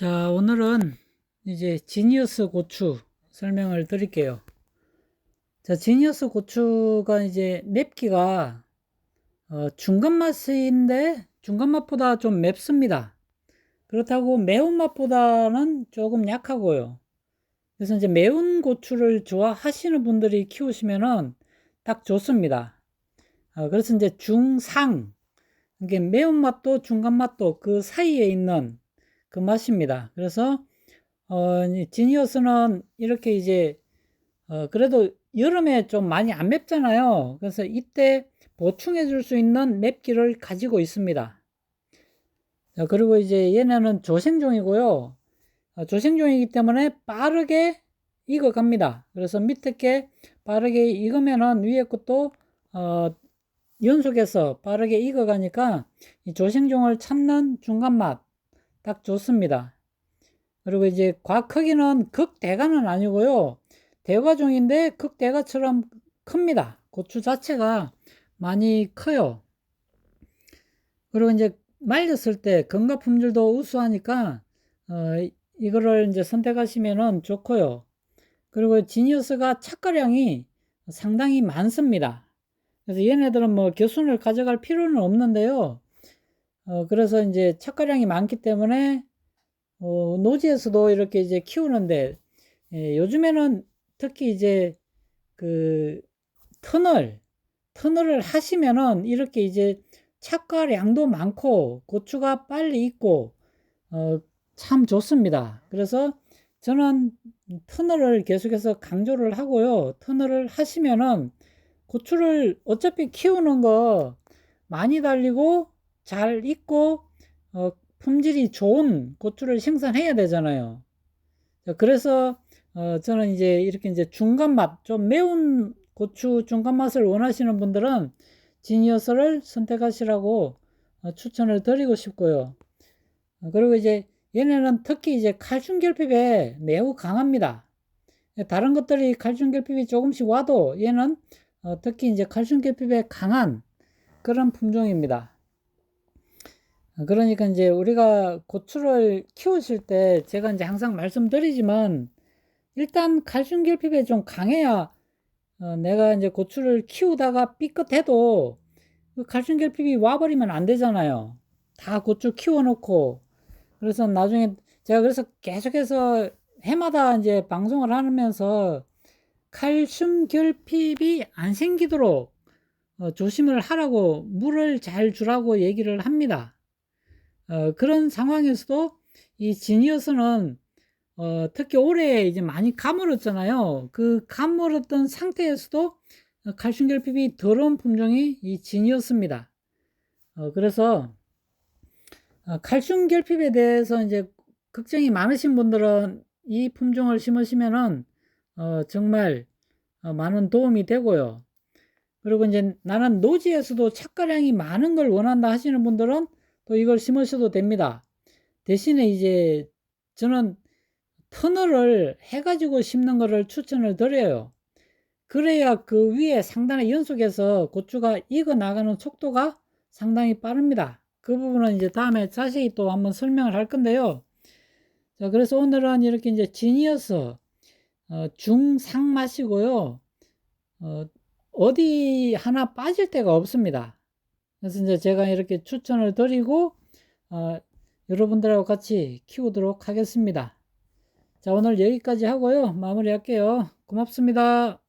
자, 오늘은 이제 지니어스 고추 설명을 드릴게요. 자, 지니어스 고추가 이제 맵기가 어, 중간 맛인데 중간 맛보다 좀 맵습니다. 그렇다고 매운 맛보다는 조금 약하고요. 그래서 이제 매운 고추를 좋아하시는 분들이 키우시면은 딱 좋습니다. 어, 그래서 이제 중상, 이게 매운맛도 중간맛도 그 사이에 있는 그 맛입니다. 그래서 어, 지니어스는 이렇게 이제 어, 그래도 여름에 좀 많이 안 맵잖아요. 그래서 이때 보충해 줄 수 있는 맵기를 가지고 있습니다. 자, 그리고 이제 얘네는 조생종이고요. 어, 조생종이기 때문에 빠르게 익어갑니다. 그래서 밑에 게 빠르게 익으면은 위에 것도 어, 연속해서 빠르게 익어가니까 이 조생종을 찾는 중간 맛 딱 좋습니다. 그리고 이제 과 크기는 극대가는 아니고요. 대과종인데 극대가처럼 큽니다. 고추 자체가 많이 커요. 그리고 이제 말렸을 때 건강 품질도 우수하니까 어, 이거를 이제 선택하시면은 좋고요. 그리고 지니어스가 착가량이 상당히 많습니다. 그래서 얘네들은 뭐 교순을 가져갈 필요는 없는데요. 어, 그래서 이제 착가량이 많기 때문에 어, 노지에서도 이렇게 이제 키우는데 예, 요즘에는 특히 이제 그 터널 터널을 하시면은 이렇게 이제 착가량도 많고 고추가 빨리 익고 어, 참 좋습니다. 그래서 저는 터널을 계속해서 강조를 하고요. 터널을 하시면은 고추를 어차피 키우는 거 많이 달리고 잘 익고 어, 품질이 좋은 고추를 생산해야 되잖아요. 그래서 어, 저는 이제 이렇게 이제 중간 맛, 좀 매운 고추 중간 맛을 원하시는 분들은 지니어스를 선택하시라고 어, 추천을 드리고 싶고요. 어, 그리고 이제 얘네는 특히 이제 칼슘 결핍에 매우 강합니다. 다른 것들이 칼슘 결핍이 조금씩 와도 얘는 어, 특히 이제 칼슘 결핍에 강한 그런 품종입니다. 그러니까 이제 우리가 고추를 키우실 때 제가 이제 항상 말씀드리지만 일단 칼슘 결핍에 좀 강해야 어 내가 이제 고추를 키우다가 삐끗해도 그 칼슘 결핍이 와버리면 안 되잖아요. 다 고추 키워놓고 그래서 나중에 제가 그래서 계속해서 해마다 이제 방송을 하면서 칼슘 결핍이 안 생기도록 어 조심을 하라고 물을 잘 주라고 얘기를 합니다. 어, 그런 상황에서도 이 지니어스는 어, 특히 올해 이제 많이 가물었잖아요. 그 가물었던 상태에서도 칼슘 결핍이 더러운 품종이 이 지니어스입니다. 어, 그래서 어, 칼슘 결핍에 대해서 이제 걱정이 많으신 분들은 이 품종을 심으시면은 어, 정말 어, 많은 도움이 되고요. 그리고 이제 나는 노지에서도 착가량이 많은 걸 원한다 하시는 분들은 또 이걸 심으셔도 됩니다. 대신에 이제 저는 터널을 해가지고 심는 것을 추천을 드려요. 그래야 그 위에 상단에 연속해서 고추가 익어 나가는 속도가 상당히 빠릅니다. 그 부분은 이제 다음에 자세히 또 한번 설명을 할 건데요. 자, 그래서 오늘은 이렇게 이제 지니어스 어, 중상 맛이고요. 어, 어디 하나 빠질 데가 없습니다. 그래서 이제 제가 이렇게 추천을 드리고 어, 여러분들하고 같이 키우도록 하겠습니다. 자 오늘 여기까지 하고요. 마무리할게요. 고맙습니다.